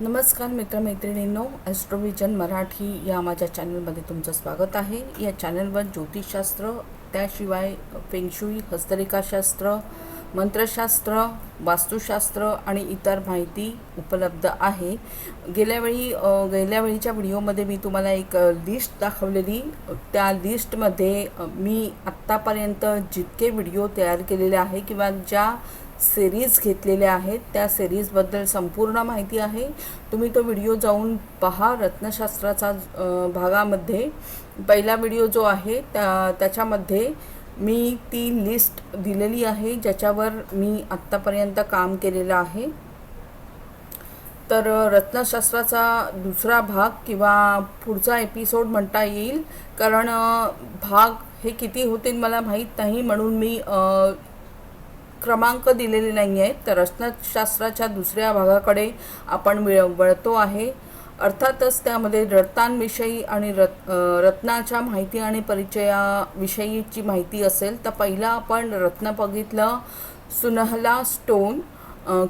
नमस्कार मित्रमैत्रिणींनो ॲस्ट्रोविजन मराठी या माझ्या चॅनलमध्ये तुमचं स्वागत आहे. या चॅनलवर ज्योतिषशास्त्र त्याशिवाय फेंगशुई हस्तरेखाशास्त्र मंत्रशास्त्र वास्तुशास्त्र आणि इतर माहिती उपलब्ध आहे. गेल्यावेळी गेल्यावेळीच्या व्हिडिओमध्ये मी तुम्हाला एक लिस्ट दाखवलेली. त्या लिस्टमध्ये मी आत्तापर्यंत जितके व्हिडिओ तयार केलेले आहे किंवा ज्या सिरीज घेतलेल्या आहेत. त्या सिरीजबद्दल संपूर्ण माहिती आहे. तुम्ही तो व्हिडिओ जाऊन पहा रत्नशास्त्राचा भागामध्ये. पहिला व्हिडिओ जो आहे त्या त्याच्यामध्ये मी ती लिस्ट दिलेली आहे ज्याच्यावर मी आत्तापर्यंत काम केलेलं आहे. तर रत्नशास्त्राचा दुसरा भाग किंवा पुढचा एपिसोड म्हणता येईल. कारण भाग हे किती होतील मला माहीत नाही. म्हणून मी क्रमांक दिलेले नाही आहेत तर रत्नशास्त्राच्या दुसऱ्या भागाकडे आपण मिळ वळतो आहे. अर्थातच त्यामध्ये रत्नांविषयी आणि रत् रत्नाच्या माहिती आणि परिचयाविषयीची माहिती असेल तर पहिला आपण रत्न बघितलं सुनहला स्टोन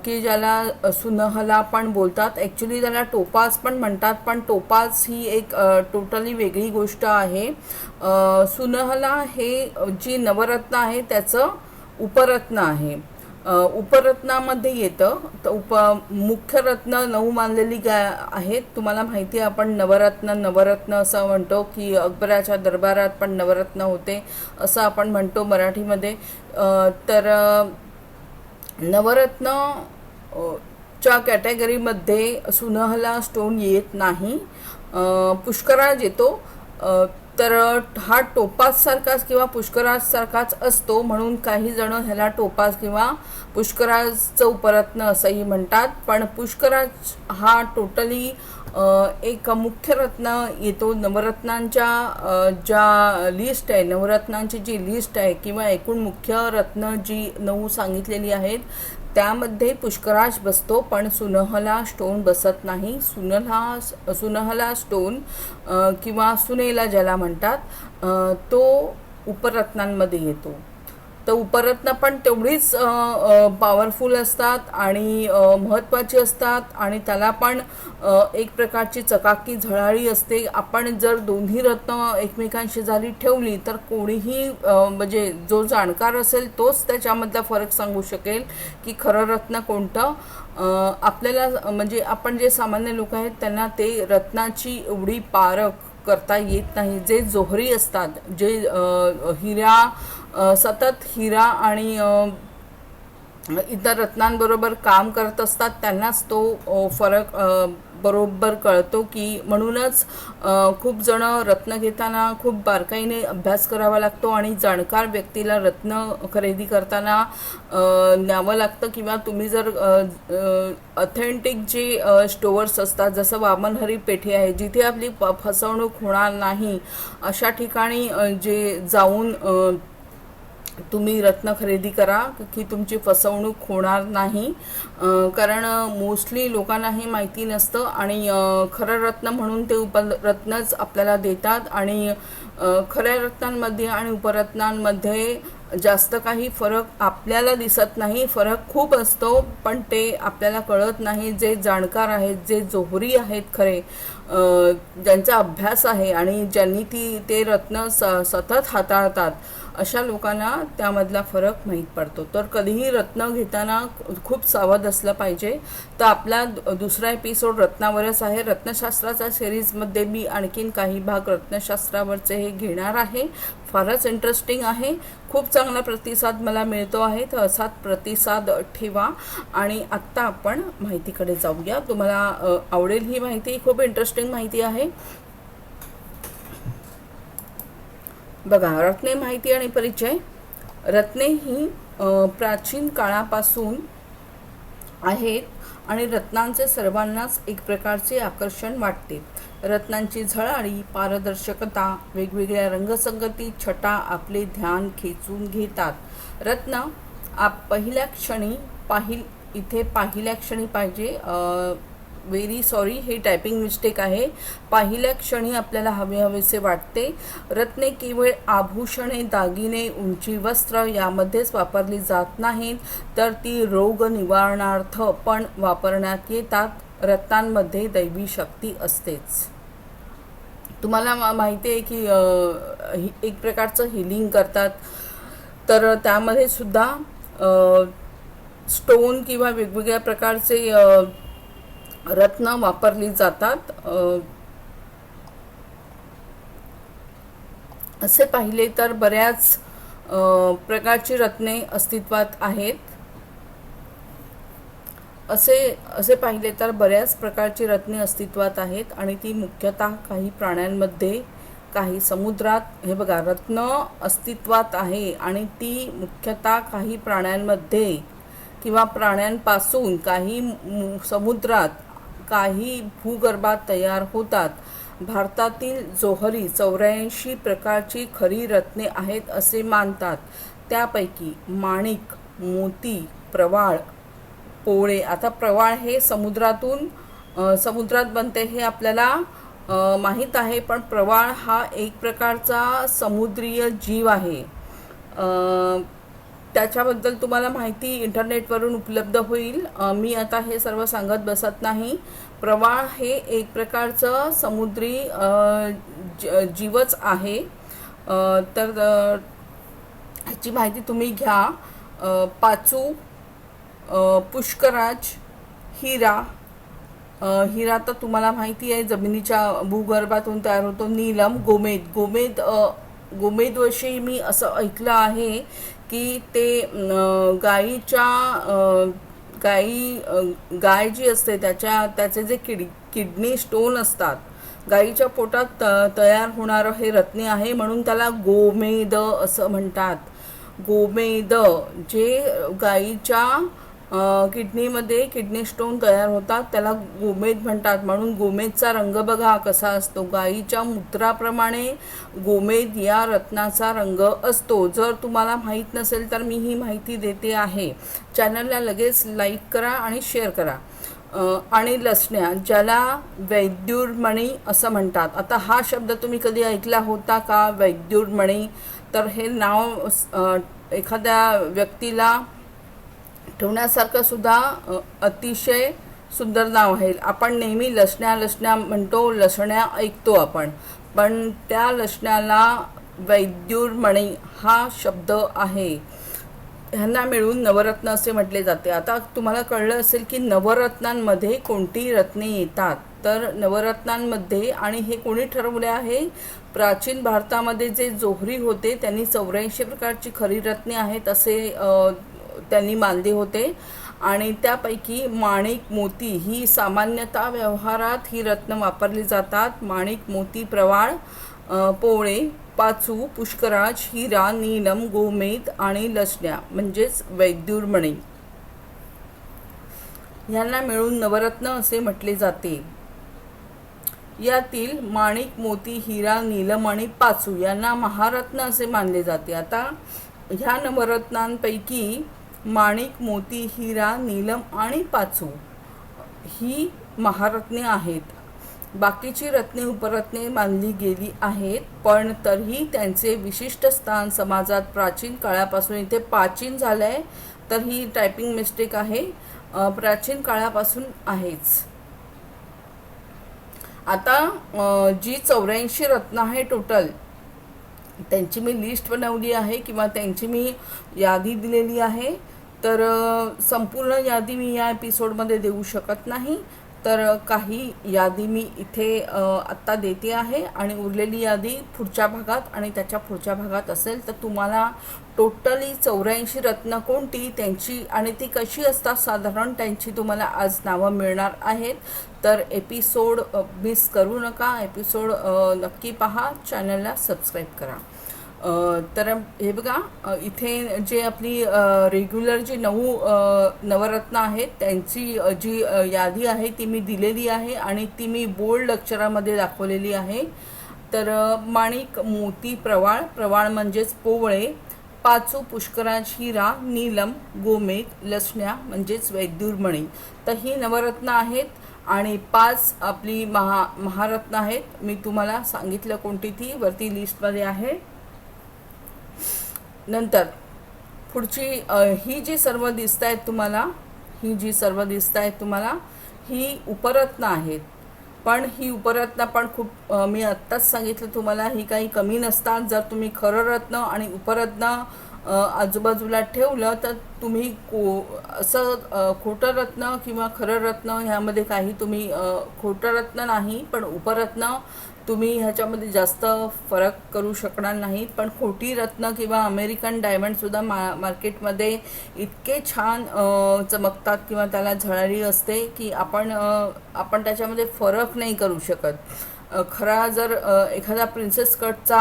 की ज्याला सुनहला पण बोलतात. ॲक्च्युली त्याला टोपाज पण म्हणतात पण टोपाज ही एक टोटली वेगळी गोष्ट आहे. सुनहला हे जी नवरत्न आहे त्याचं उपरत्न आहे. उपरत्नामध्ये येतं. तर उप मुख्य रत्न नऊ मानलेली गाय आहेत. तुम्हाला माहिती आहे आपण नवरत्न नवरत्न असं म्हणतो की अकबराच्या दरबारात पण नवरत्न होते असं आपण म्हणतो मराठीमध्ये. तर नवरत्न च्या कॅटेगरीमध्ये सुनहला स्टोन येत नाही. पुष्कराज येतो. तर हा टोपाजसारखाच किंवा पुष्कराजसारखाच असतो म्हणून काही जण ह्याला टोपाज किंवा पुष्कराजचं उपरत्न असंही म्हणतात. पण पुष्कराज हा टोटली एक मुख्य रत्न येतो नवरत्नांच्या ज्या लिस्ट आहे नवरत्नांची जी लिस्ट आहे किंवा एकूण मुख्य रत्न जी नऊ सांगितलेली आहेत त्यामध्ये पुष्कराज बसतो पण सुनहला स्टोन बसत नाही. सुनहला सुनहला स्टोन किंवा सुनेला ज्याला म्हणतात तो उपरत्नांमध्ये येतो. तर उपरत्न पण तेवढीच पॉवरफुल असतात आणि महत्त्वाची असतात आणि त्याला पण एक प्रकारची चकाकी झळाळी असते. आपण जर दोन्ही रत्न एकमेकांशी झाली ठेवली तर कोणीही म्हणजे जो जाणकार असेल तोच त्याच्यामधला फरक सांगू शकेल की खरं रत्न कोणतं. आपल्याला म्हणजे आपण जे सामान्य लोक आहेत त्यांना ते रत्नाची एवढी पारख करता येत नाही. जे जोहरी असतात जे हिऱ्या सतत हिरा आणि इतर रत्नांबरोबर काम करत असतात त्यांनाच तो फरक बरोबर कळतो की म्हणूनच खूप जण रत्न घेताना खूप बारकाईने अभ्यास करावा लागतो आणि जाणकार व्यक्तीला रत्न खरेदी करताना न्यावं लागतं किंवा तुम्ही जर ऑथेंटिक जे स्टोअर्स असतात जसं वामनहरी पेठे आहे जिथे आपली प- फसवणूक होणार नाही अशा ठिकाणी जे जाऊन तुम्ही रत्न खरेदी करा की तुमची फसवणूक होणार नाही. कारण मोस्टली लोकांना हे माहिती नसतं आणि खरं रत्न म्हणून ते उपरत्नच आपल्याला देतात आणि खऱ्या रत्नांमध्ये आणि उपरत्नांमध्ये जास्त काही फरक आपल्याला दिसत नाही. फरक खूप असतो पण ते आपल्याला कळत नाही. जे जाणकार आहेत जे जोहरी आहेत खरे ज्यांचा अभ्यास आहे आणि ज्यांनी ती ते रत्न स सतत हाताळतात अशा लोकांना त्यामधला फरक माहीत पडतो. तर कधीही रत्न घेताना खूप सावध असलं पाहिजे. तर आपला दुसरा एपिसोड रत्नावरच आहे. रत्नशास्त्राच्या सिरीजमध्ये मी आणखीन काही भाग रत्नशास्त्रावरचे हे घेणार आहे. फारच इंटरेस्टिंग आहे. खूप चांगला प्रतिसाद मला मिळतो आहे. तर असाच प्रतिसाद ठेवा. आणि आत्ता आपण माहितीकडे जाऊया. तुम्हाला आवडेल ही माहिती. खूप इंटरेस्टिंग माहिती आहे. बघा रत्ने माहिती आणि परिचय. रत्ने ही प्राचीन काळापासून आहेत आणि रत्नांचे सर्वांनाच एक प्रकारचे आकर्षण वाटते. रत्नांची झळाळी पारदर्शकता वेगवेगळ्या रंगसंगती छटा आपले ध्यान खेचून घेतात. रत्न आप पहिल्या क्षणी पाहिल इथे पाहिल्या क्षणी पाहिजे व्हेरी सॉरी हे टायपिंग मिस्टेक आहे. पाहिल्या क्षणी आपल्याला हवे हवेसे वाटते. रत्ने केवळ आभूषणे दागिने उंची वस्त्र यामध्येच वापरली जात नाहीत. तर ती रोग निवारणार्थ पण वापरण्यात येतात. रत्नांमध्ये दैवी शक्ती असतेच. तुम्हाला माहिती आहे की एक प्रकारचं हिलिंग करतात. तर त्यामध्ये सुद्धा स्टोन किंवा वेगवेगळ्या प्रकारचे रत्न वापरली जातात. असे पाहिले तर बऱ्याच प्रकारची रत्ने अस्तित्वात आहेत. असे असे पाहिले तर बऱ्याच प्रकारची रत्ने अस्तित्वात आहेत आणि ती मुख्यतः काही प्राण्यांमध्ये काही समुद्रात हे बघा रत्न अस्तित्वात आहे आणि ती मुख्यतः काही प्राण्यांमध्ये किंवा प्राण्यांपासून काही मु- समुद्रात काही भूगर्भात तयार होतात. भारतातील जोहरी चौऱ्याऐंशी प्रकारची खरी रत्ने आहेत असे मानतात. त्यापैकी माणिक मोती प्रवाळ पोळे. आता प्रवाळ हे समुद्रातून समुद्रात बनते हे आपल्याला माहीत आहे पण प्रवाळ हा एक प्रकारचा समुद्रीय जीव आहे. त्याच्याबद्दल तुम्हाला माहिती इंटरनेटवरून उपलब्ध होईल. मी आता हे सर्व सांगत बसत नाही. प्रवाळ हे एक प्रकारचं समुद्री ज- जीवच आहे. तर ह्याची माहिती तुम्ही घ्या. पाचू पुष्कराज हिरा. हिरा तर तुम्हाला माहिती आहे जमिनीच्या भूगर्भातून तयार होतो. नीलम गोमेद. गोमेद अ, गोमेदविषयी मी असं ऐकलं आहे की ते गाईच्या गाई गाय जी असते त्याच्या त्याचे जे किड किडनी स्टोन असतात गाईच्या पोटात त तयार होणारं हे रत्ने आहे म्हणून त्याला गोमेद असं म्हणतात. गोमेद जे गाईच्या किडनीमध्ये किडनी स्टोन तयार होतात त्याला गोमेद म्हणतात. म्हणून गोमेदचा रंग बघा कसा असतो. गाईच्या मूत्राप्रमाणे गोमेद या रत्नाचा रंग असतो. जर तुम्हाला माहीत नसेल तर मी ही माहिती देते आहे. चॅनलला लगेच लाईक करा आणि शेअर करा. आणि लसण्या ज्याला वैद्युर्मणी असं म्हणतात. आता हा शब्द तुम्ही कधी ऐकला होता का? वैद्युर्मणी. तर हे नाव एखाद्या व्यक्तीला ठेवण्यासारखं सुद्धा अतिशय सुंदर नाव आहे. आपण नेहमी लसण्या लसण्या म्हणतो लसण्या ऐकतो आपण. पण त्या लसण्याला वैद्युर्मणी हा शब्द आहे. ह्यांना मिळून नवरत्न असे म्हटले जाते. आता तुम्हाला कळलं असेल की नवरत्नांमध्ये कोणती रत्ने येतात. तर नवरत्नांमध्ये आणि हे कोणी ठरवले आहे? प्राचीन भारतामध्ये जे जोहरी होते त्यांनी चौऱ्याऐंशी प्रकारची खरी रत्ने आहेत असे त्यांनी मानले होते. आणि त्यापैकी माणिक मोती ही सामान्यतः व्यवहारात ही रत्न वापरली जातात. माणिक मोती प्रवाळ पोळे पाचू पुष्कराज हिरा नीलम गोमेद आणि लसण्या म्हणजेच वैद्युर्मणी. यांना मिळून नवरत्न असे म्हटले जाते. यातील माणिक मोती हिरा नीलम आणि पाचू यांना महारत्न असे मानले जाते. आता ह्या नवरत्नांपैकी माणिक मोती हिरा नीलम आणि पाचू ही महारत्ने आहेत. बाकीची रत्ने उपरत्ने मानली गेली आहेत पण तरीही त्यांचे विशिष्ट स्थान समाजात प्राचीन काळापासून इथे प्राचीन झालं आहे तर ही टायपिंग मिस्टेक आहे प्राचीन काळापासून आहेच. आता जी चौऱ्याऐंशी रत्न आहे टोटल त्यांची मी लिस्ट बनवली आहे किंवा त्यांची मी यादी दिलेली आहे. तर संपूर्ण यादी मी या एपिसोडमध्ये देऊ शकत नाही. तर काही यादी मी इथे आत्ता देते आहे आणि उरलेली यादी पुढच्या भागात आणि त्याच्या पुढच्या भागात असेल तर तुम्हाला टोटली चौऱ्याऐंशी रत्न कोणती त्यांची आणि ती कशी असतात साधारण त्यांची तुम्हाला आज नावं मिळणार आहेत. तर एपिसोड मिस करू नका. एपिसोड नक्की पहा. चॅनलला सबस्क्राईब करा. तर हे बघा इथे जे आपली रेग्युलर जे नऊ नवरत्न आहेत त्यांची जी यादी आहे ती मी दिलेली आहे आणि ती मी बोल्ड अक्षरामध्ये दाखवलेली आहे. तर माणिक मोती प्रवाळ प्रवाळ म्हणजेच पोवळे पाचू पुष्कराज हिरा नीलम गोमेद लसण्या म्हणजेच वैद्युर्मणी तर ही नवरत्न आहेत आणि पाच आपली महा महारत्न आहेत. मी तुम्हाला सांगितलं कोणती ती वरती लिस्टमध्ये आहे. नंतर पुढची ही जी सर्व दिसत आहेत तुम्हाला ही जी सर्व दिसत आहेत तुम्हाला ही उपरत्न आहेत. पण ही उपरत्न पण खूप मी आत्ताच सांगितलं तुम्हाला ही काही कमी नसतात. जर तुम्ही खरं रत्न आणि उपरत्न आजूबाजूला ठेवलं तर तुम्ही को असं खोटं रत्न किंवा खरं रत्न ह्यामध्ये काही तुम्ही खोटं रत्न नाही पण उपरत्न तुम्ही ह्याच्यामध्ये जास्त फरक करू शकणार नाही पण खोटी रत्न किंवा अमेरिकन डायमंडसुद्धा मा मार्केटमध्ये इतके छान चमकतात किंवा त्याला झळाळी असते की आपण आपण त्याच्यामध्ये फरक नाही करू शकत. खरा जर एखादा प्रिन्सेस कटचा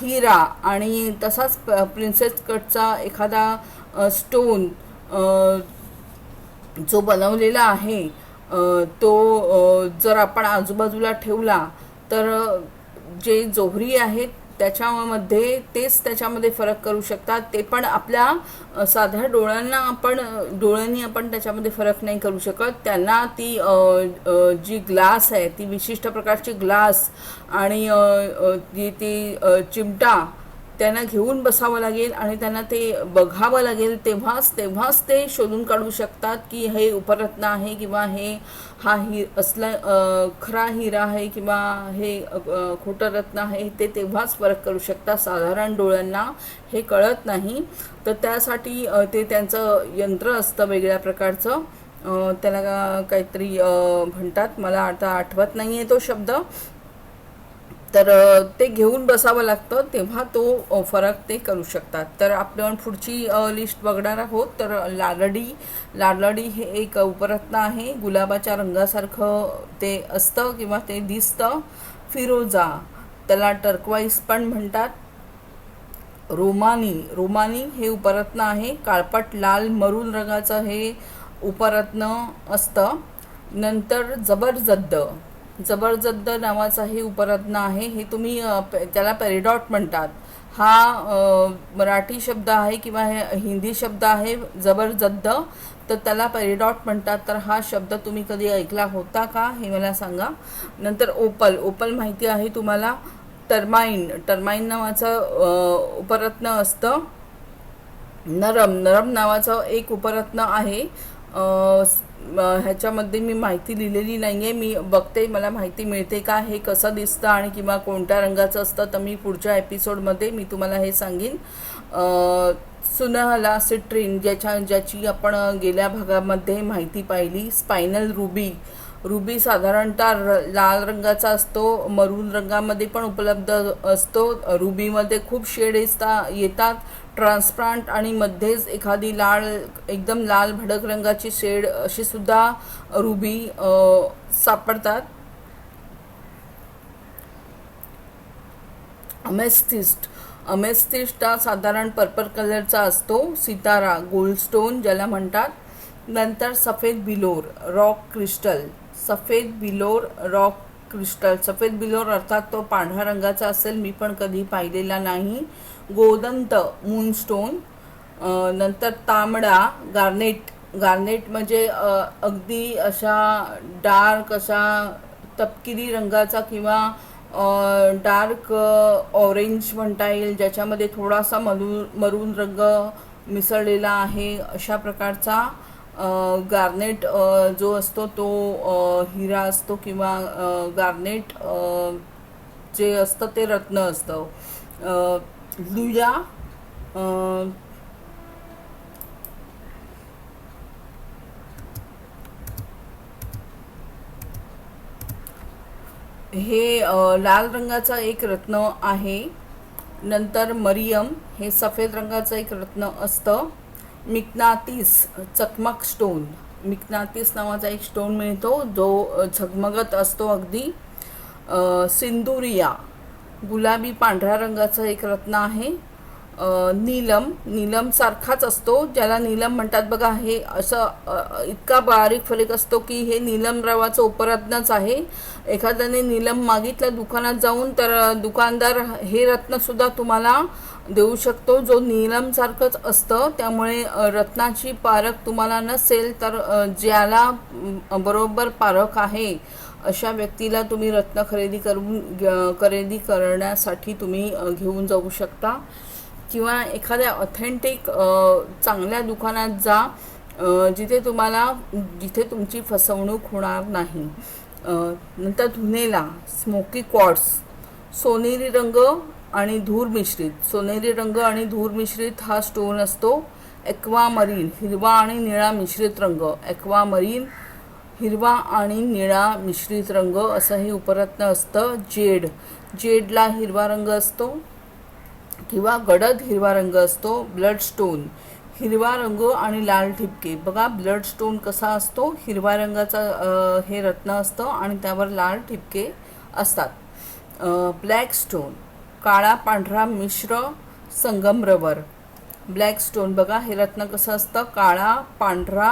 हिरा आणि तसाच प्रिन्सेस कटचा एखादा स्टोन जो बनवलेला आहे तो जर आपण आजूबाजूला ठेवला तर जे जोहरी आहेत त्याच्यामध्ये तेच त्याच्यामध्ये फरक करू शकतात. ते पण आपल्या साध्या डोळ्यांना आपण डोळ्यांनी आपण त्याच्यामध्ये फरक नाही करू शकत. त्यांना ती जी ग्लास आहे ती विशिष्ट प्रकारची ग्लास आणि ती ती चिमटा त्यांना घेऊन बसावं लागेल आणि त्यांना ते बघावं लागेल तेव्हाच तेव्हाच ते शोधून काढू शकतात की हे उपरत्न आहे किंवा हे हा हि असला खरा हिरा आहे किंवा हे खोटं रत्न आहे ते तेव्हाच फरक करू शकतात. साधारण डोळ्यांना हे कळत नाही. तर त्यासाठी ते त्यांचं यंत्र असतं वेगळ्या प्रकारचं. त्याला काहीतरी म्हणतात. मला आता आठवत नाही आहे तो शब्द. तर ते घेऊन बसावं लागतं तेव्हा तो फरक ते करू शकतात. तर आपण पुढची लिस्ट बघणार आहोत. तर लालडी लालडी हे एक उपरत्न आहे. गुलाबाच्या रंगासारखं ते असतं किंवा ते दिसतं. फिरोजा त्याला टर्कवाईस पण म्हणतात. रोमानी रोमानी हे उपरत्न आहे. काळपट लाल मरून रंगाचं हे उपरत्न असतं. नंतर जबरजद्द. जबरजद्द नावाचा हे उपरत्न आहे. हे तुम्ही पे- त्याला पेरिडॉट म्हणतात. हा मराठी शब्द आहे किंवा हे हिंदी शब्द आहे जबरजद्द तर त्याला पेरिडॉट म्हणतात. तर हा शब्द तुम्ही कधी ऐकला होता का? हे मला सांगा. नंतर ओपल. ओपल माहिती आहे तुम्हाला? टर्माइन टर्माइन नावाचं उपरत्न असतं. नरम. नरम नावाचं एक उपरत्न आहे. ह्याच्यामध्ये मी माहिती लिहिलेली नाही आहे मी बघते मला माहिती मिळते का हे कसं दिसतं आणि किंवा कोणत्या रंगाचं असतं तर मी पुढच्या एपिसोडमध्ये मी तुम्हाला हे सांगेन. सुनहला सिट्रीन ज्याच्या ज्याची आपण गेल्या भागामध्ये माहिती पाहिली. स्पायनल रुबी रुबी साधारणतः र लाल रंगाचा असतो. मरून रंगामध्ये पण उपलब्ध असतो. रुबीमध्ये खूप शेड येता येतात. ट्रान्सप्लांट आणि मध्येच एखादी लाल एकदम लाल भडक रंगाची शेड अशी सुद्धा रुबी सापडतात. अमेस्थिस्ट. अमेस्थिस्ट हा साधारण पर्पल कलरचा असतो सितारा गोल्डस्टोन ज्याला म्हणतात. नंतर सफेद बिलोर रॉक क्रिस्टल. सफेद बिलोर रॉक क्रिस्टल सफेद बिलोर अर्थात तो पांढऱ्या रंगाचा असेल मी पण कधी पाहिलेला नाही. गोदंत मूनस्टोन नंतर तांबडा गार्नेट गार्नेट म्हणजे अगदी अशा डार्क अशा तपकिरी रंगाचा किंवा डार्क ऑरेंज म्हणता येईल ज्याच्यामध्ये थोडासा मरू मरून रंग मिसळलेला आहे अशा प्रकारचा गार्नेट जो असतो तो हिरा असतो किंवा गार्नेट जे असतं ते रत्न असतं. लुया हे लाल रंगाचा एक रत्न आहे. नंतर मरियम हे सफेद रंगाचं एक रत्न असतं. मिकनातीस चकमक स्टोन मिकनातीस नावाचा एक स्टोन मिळतो जो झगमगत असतो अगदी. सिंदुरिया गुलाबी पांढऱ्या रंगाचं एक रत्न आहे. नीलम नीलमसारखाच असतो. ज्याला नीलम म्हणतात बघा हे असं इतका बारीक फरक असतो की हे नीलम रवाचं उपरत्नच आहे. एखाद्याने नीलम मागितलं दुकानात जाऊन तर दुकानदार हे रत्नसुद्धा तुम्हाला देऊ शकतो. जो नीलमसारखंच असतं त्यामुळे रत्नाची पारख तुम्हाला नसेल तर ज्याला बरोबर पारख आहे अशा व्यक्तीला तुम्ही रत्न खरेदी करून ग- खरेदी करण्यासाठी तुम्ही घेऊन जाऊ शकता. किंवा एखाद्या ऑथेंटिक चांगल्या दुकानात जा जिथे तुम्हाला जिथे तुमची फसवणूक होणार नाही. नंतर धुनेला स्मोकी क्वार्ट्स सोनेरी रंग आणि धूर मिश्रित. सोनेरी रंग आणि धूर मिश्रित हा स्टोन असतो. एक्वामरीन हिरवा आणि निळा मिश्रित रंग. एक्वामरीन हिरवा आणि निळा मिश्रित रंग असं हे उपरत्न असतं. जेड. जेडला हिरवा रंग असतो किंवा गडद हिरवा रंग असतो. Blood stone. हिरवा रंग आणि लाल ठिपके. बघा ब्लड स्टोन कसा असतो? हिरवा रंगाचा हे रत्न असतं आणि त्यावर लाल ठिपके असतात. Black stone. काळा पांढरा मिश्र संगमरवर. ब्लॅक स्टोन बघा हे रत्न कसं असतं? काळा पांढरा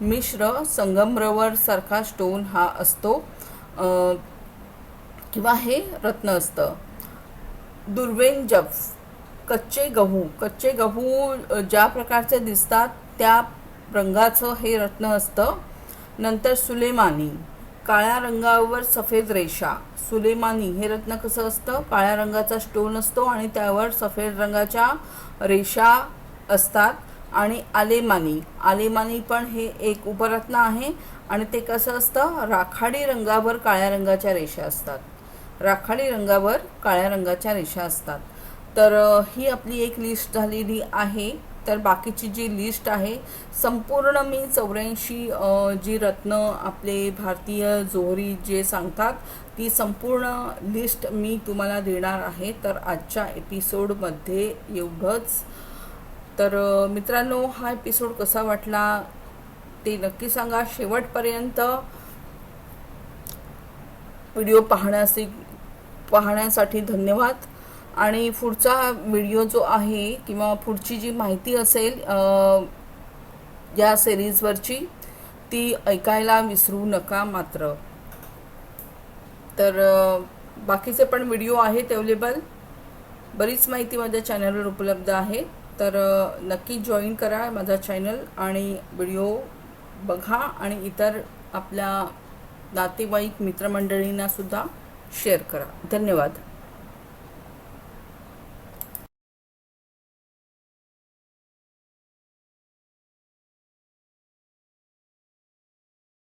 मिश्र संगमरवर सारखा स्टोन हा असतो. किंवा हे रत्न असतं. दुर्वेन जफ कच्चे गहू. कच्चे गहू ज्या प्रकारचे दिसतात त्या रंगाचं हे रत्न असतं. नंतर सुलेमानी. काळ्या रंगावर सफेद रेषा. सुलेमानी हे रत्न कसं असतं? काळ्या रंगाचा स्टोन असतो आणि त्यावर सफेद रंगाच्या रेषा असतात. आणि आलेमानी आलेमानी पण हे एक उपरत्न आहे आणि ते कसं असतं? राखाडी रंगावर काळ्या रंगाच्या रेषा असतात. राखाडी रंगावर काळ्या रंगाच्या रेषा असतात. तर ही आपली एक लिस्ट झालेली आहे. तर बाकीची जी लिस्ट आहे संपूर्ण मी चौऱ्याऐंशी जी रत्न आपले भारतीय जोहरी जे सांगतात ती संपूर्ण लिस्ट मी तुम्हाला देणार आहे. तर आजच्या एपिसोडमध्ये एवढंच. तर मित्रांनो हा एपिसोड कसा वाटला ते नक्की सांगा. शेवटपर्यंत व्हिडिओ पाहण्यास पाहण्यासाठी धन्यवाद. आणि पुढचा व्हिडिओ जो आहे किंवा पुढची जी माहिती असेल या सिरीजवरची ती ऐकायला विसरू नका मात्र. तर बाकीचे पण व्हिडिओ आहेत अवेलेबल बरीच माहिती माझ्या चॅनलवर उपलब्ध आहे. तर नक्की जॉईन करा माझा चॅनल आणि व्हिडिओ बघा आणि इतर आपल्या नातेवाईक मित्रमंडळींना सुद्धा शेअर करा. धन्यवाद.